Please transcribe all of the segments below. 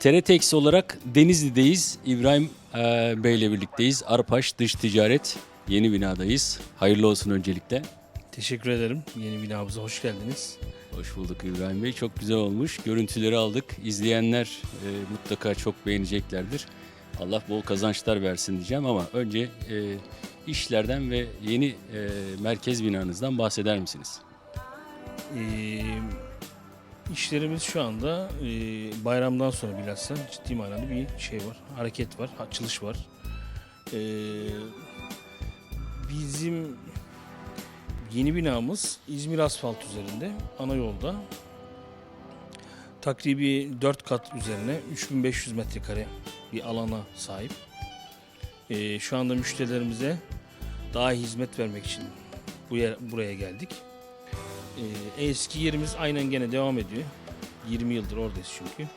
TRTX olarak Denizli'deyiz. İbrahim e, Bey'le birlikteyiz. Arpaş Dış Ticaret yeni binadayız. Hayırlı olsun öncelikle. Teşekkür ederim. Yeni binamıza hoş geldiniz. Hoş bulduk İbrahim Bey. Çok güzel olmuş. Görüntüleri aldık. İzleyenler e, mutlaka çok beğeneceklerdir. Allah bol kazançlar versin diyeceğim ama önce e, işlerden ve yeni e, merkez binanızdan bahseder misiniz? Ee, işlerimiz şu anda e, bayramdan sonra bilhassa ciddi manada bir şey var. Hareket var, açılış var. Ee, bizim yeni binamız İzmir asfalt üzerinde, ana yolda. Takribi 4 kat üzerine 3500 metrekare bir alana sahip. Ee, şu anda müşterilerimize daha hizmet vermek için bu yer, buraya geldik. Ee, eski yerimiz aynen gene devam ediyor. 20 yıldır oradayız çünkü.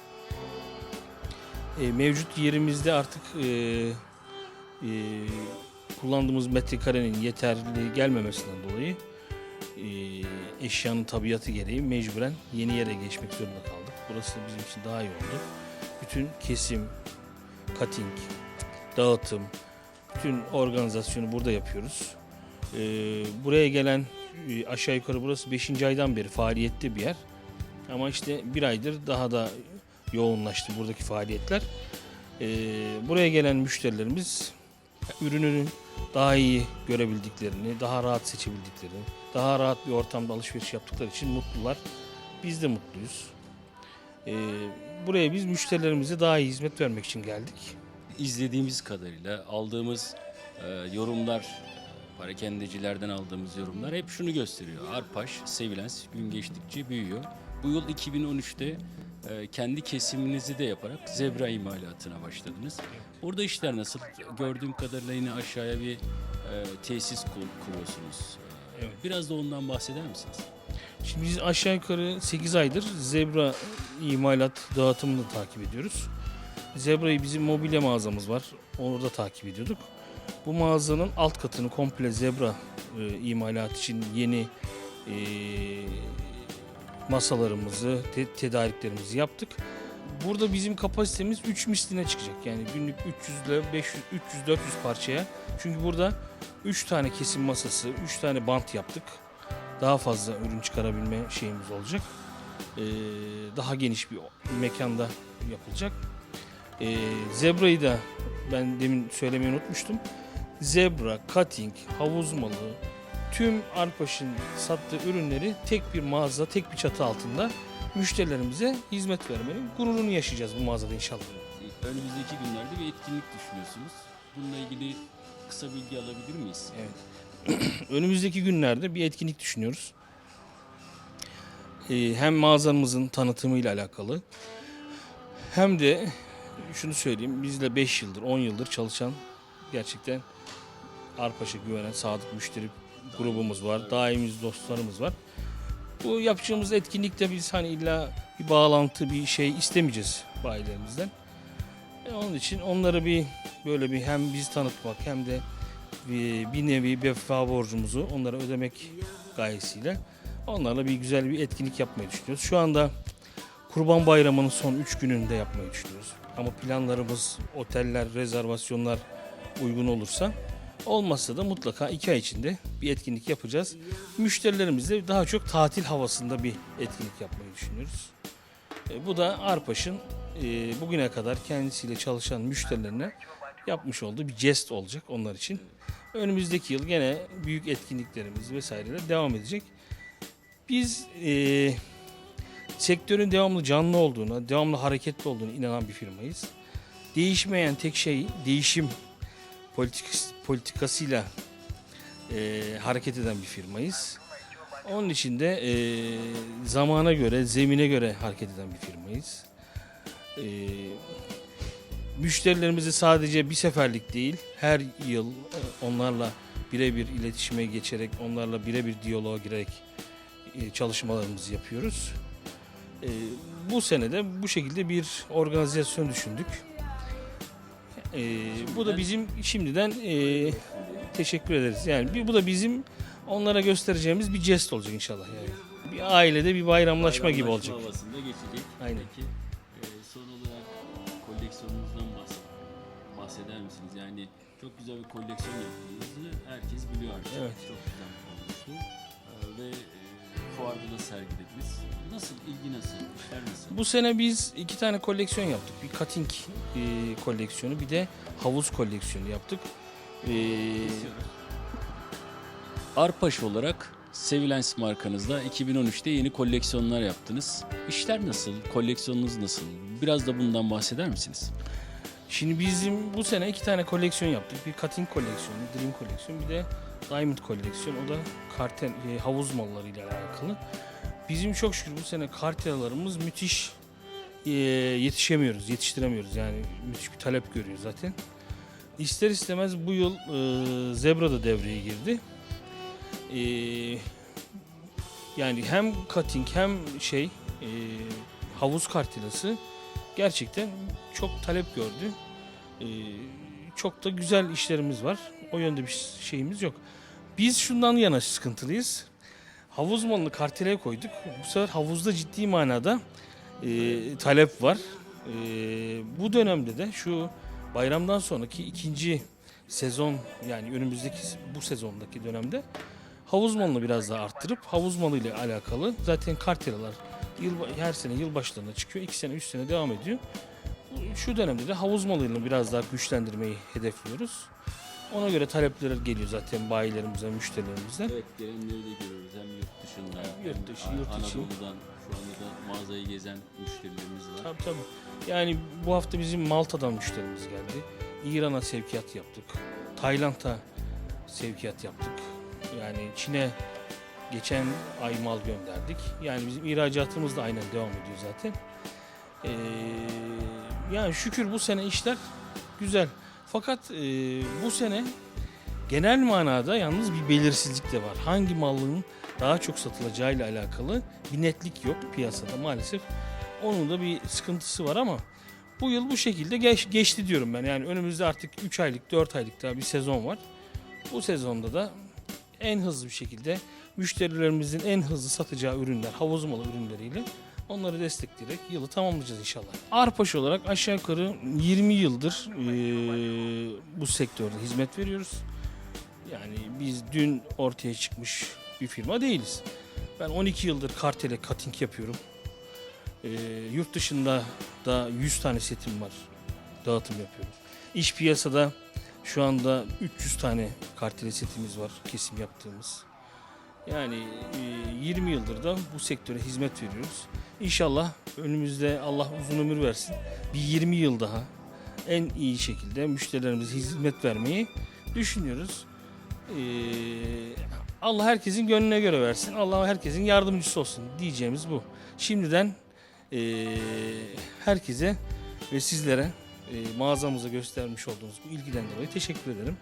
Ee, mevcut yerimizde artık e, e, kullandığımız metrekarenin yeterli gelmemesinden dolayı e, eşyanın tabiatı gereği mecburen yeni yere geçmek zorunda kaldık. Burası bizim için daha iyi oldu. Bütün kesim, cutting, dağıtım, bütün organizasyonu burada yapıyoruz. Ee, buraya gelen e, aşağı yukarı burası 5. aydan beri faaliyette bir yer. Ama işte bir aydır daha da yoğunlaştı buradaki faaliyetler. Ee, buraya gelen müşterilerimiz ürünün daha iyi görebildiklerini, daha rahat seçebildiklerini, daha rahat bir ortamda alışveriş yaptıkları için mutlular. Biz de mutluyuz. Ee, buraya biz müşterilerimize daha iyi hizmet vermek için geldik. İzlediğimiz kadarıyla aldığımız e, yorumlar, parakendecilerden aldığımız yorumlar hep şunu gösteriyor. Arpaş, Sevilens gün geçtikçe büyüyor. Bu yıl 2013'te e, kendi kesiminizi de yaparak zebra imalatına başladınız. Orada işler nasıl? Gördüğüm kadarıyla yine aşağıya bir e, tesis kur- kuruyorsunuz. E, Evet. Biraz da ondan bahseder misiniz? Şimdi biz aşağı yukarı 8 aydır zebra imalat dağıtımını takip ediyoruz. Zebra'yı bizim mobilya mağazamız var. Orada takip ediyorduk. Bu mağazanın alt katını komple zebra e, imalat için yeni e, masalarımızı, te- tedariklerimizi yaptık. Burada bizim kapasitemiz 3 misline çıkacak. Yani günlük 300 ile 500 300 400 parçaya. Çünkü burada 3 tane kesim masası, 3 tane bant yaptık daha fazla ürün çıkarabilme şeyimiz olacak. Ee, daha geniş bir mekanda yapılacak. Ee, zebra'yı da ben demin söylemeyi unutmuştum. Zebra, cutting, havuz malı, tüm Arpaş'ın sattığı ürünleri tek bir mağaza, tek bir çatı altında müşterilerimize hizmet vermenin gururunu yaşayacağız bu mağazada inşallah. Önümüzdeki günlerde bir etkinlik düşünüyorsunuz. Bununla ilgili kısa bilgi alabilir miyiz? Evet. Önümüzdeki günlerde bir etkinlik düşünüyoruz. Ee, hem mağazamızın tanıtımıyla alakalı hem de şunu söyleyeyim bizle 5 yıldır 10 yıldır çalışan gerçekten Arpaş'a güvenen sadık müşteri grubumuz var. Daimiz dostlarımız var. Bu yapacağımız etkinlikte biz hani illa bir bağlantı bir şey istemeyeceğiz bayilerimizden. E, onun için onları bir böyle bir hem biz tanıtmak hem de bir, bir nevi vefa borcumuzu onlara ödemek gayesiyle onlarla bir güzel bir etkinlik yapmayı düşünüyoruz. Şu anda Kurban Bayramı'nın son 3 gününde yapmayı düşünüyoruz. Ama planlarımız, oteller, rezervasyonlar uygun olursa olmazsa da mutlaka 2 ay içinde bir etkinlik yapacağız. Müşterilerimizle daha çok tatil havasında bir etkinlik yapmayı düşünüyoruz. E, bu da Arpaş'ın e, bugüne kadar kendisiyle çalışan müşterilerine yapmış olduğu bir jest olacak onlar için. Önümüzdeki yıl gene büyük etkinliklerimiz vesaireler devam edecek. Biz e, sektörün devamlı canlı olduğuna, devamlı hareketli olduğuna inanan bir firmayız. Değişmeyen tek şey değişim politik, politikasıyla e, hareket eden bir firmayız. Onun için de e, zamana göre, zemine göre hareket eden bir firmayız. E, müşterilerimizi sadece bir seferlik değil, her yıl e, onlarla birebir iletişime geçerek, onlarla birebir diyaloğa girerek e, çalışmalarımızı yapıyoruz. E, bu sene de bu şekilde bir organizasyon düşündük. E, bu da bizim şimdiden e, teşekkür ederiz. Yani bir- bu da bizim onlara göstereceğimiz bir jest olacak inşallah yani. Bir ailede bir bayramlaşma gibi olacak. havasında geçecek. Aynen. Peki e, son olarak koleksiyonunuzdan bahs- bahseder misiniz? Yani çok güzel bir koleksiyon yaptığınızı herkes biliyor artık. Evet. Çok güzel olmuştu. Ee, ve e, fuarda da sergilediniz. Nasıl, ilgi nasıl, işler nasıl? Bu sene biz iki tane koleksiyon yaptık. Bir cutting e, koleksiyonu bir de havuz koleksiyonu yaptık. E, Arpaş olarak Sevilens markanızda 2013'te yeni koleksiyonlar yaptınız. İşler nasıl, koleksiyonunuz nasıl? Biraz da bundan bahseder misiniz? Şimdi bizim bu sene iki tane koleksiyon yaptık. Bir cutting koleksiyonu, dream koleksiyon, bir de diamond koleksiyon. O da kartel, e, havuz mallarıyla alakalı. Bizim çok şükür bu sene kartellarımız müthiş e, yetişemiyoruz, yetiştiremiyoruz. Yani müthiş bir talep görüyor zaten. İster istemez bu yıl e, Zebra da devreye girdi. E, yani hem cutting hem şey e, havuz kartelası gerçekten çok talep gördü. Ee, çok da güzel işlerimiz var. O yönde bir şeyimiz yok. Biz şundan yana sıkıntılıyız. Havuz malını karteleye koyduk. Bu sefer havuzda ciddi manada e, talep var. E, bu dönemde de şu bayramdan sonraki ikinci sezon yani önümüzdeki bu sezondaki dönemde havuz malını biraz daha arttırıp havuz malı ile alakalı zaten kartelalar yıl, her sene yılbaşlarına çıkıyor. 2 sene 3 sene devam ediyor. Şu dönemde de havuz malını biraz daha güçlendirmeyi hedefliyoruz. Ona göre talepler geliyor zaten bayilerimizden, müşterilerimizden. Evet, gelenleri de görüyoruz. Hem yurt dışından, Yurt hem dışı, An- yurt içi. Anadolu'dan şu anda da mağazayı gezen müşterilerimiz var. Tabii tabii. Yani bu hafta bizim Malta'dan müşterimiz geldi. İran'a sevkiyat yaptık. Tayland'a sevkiyat yaptık. Yani Çin'e geçen ay mal gönderdik. Yani bizim ihracatımız da aynen devam ediyor zaten. Ee, yani şükür bu sene işler güzel. Fakat e, bu sene genel manada yalnız bir belirsizlik de var. Hangi malın daha çok satılacağıyla alakalı bir netlik yok piyasada maalesef. Onun da bir sıkıntısı var ama bu yıl bu şekilde geç, geçti diyorum ben. Yani önümüzde artık 3 aylık 4 aylık daha bir sezon var. Bu sezonda da en hızlı bir şekilde müşterilerimizin en hızlı satacağı ürünler, havuz malı ürünleriyle onları destekleyerek yılı tamamlayacağız inşallah. Arpaş olarak aşağı yukarı 20 yıldır eee, bu sektörde hizmet veriyoruz. Yani biz dün ortaya çıkmış bir firma değiliz. Ben 12 yıldır kartele cutting yapıyorum. Ee, yurt dışında da 100 tane setim var. Dağıtım yapıyorum. İş piyasada şu anda 300 tane kartele setimiz var kesim yaptığımız. Yani e, 20 yıldır da bu sektöre hizmet veriyoruz. İnşallah önümüzde Allah uzun ömür versin. Bir 20 yıl daha en iyi şekilde müşterilerimize hizmet vermeyi düşünüyoruz. Ee, Allah herkesin gönlüne göre versin. Allah herkesin yardımcısı olsun diyeceğimiz bu. Şimdiden ee, herkese ve sizlere e, mağazamıza göstermiş olduğunuz bu ilgiden dolayı teşekkür ederim.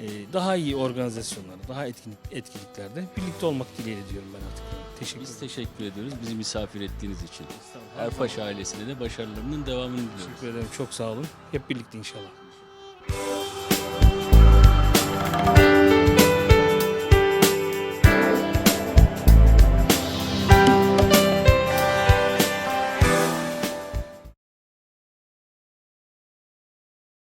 Ee, daha iyi organizasyonlarda, daha etkinlik, etkinliklerde birlikte olmak dileğiyle diyorum ben artık. Teşekkür Biz ederim. teşekkür ediyoruz bizi misafir ettiğiniz için. Erpaş ailesine de başarılarının devamını diliyoruz. Teşekkür ederim. Çok sağ olun. Hep birlikte inşallah.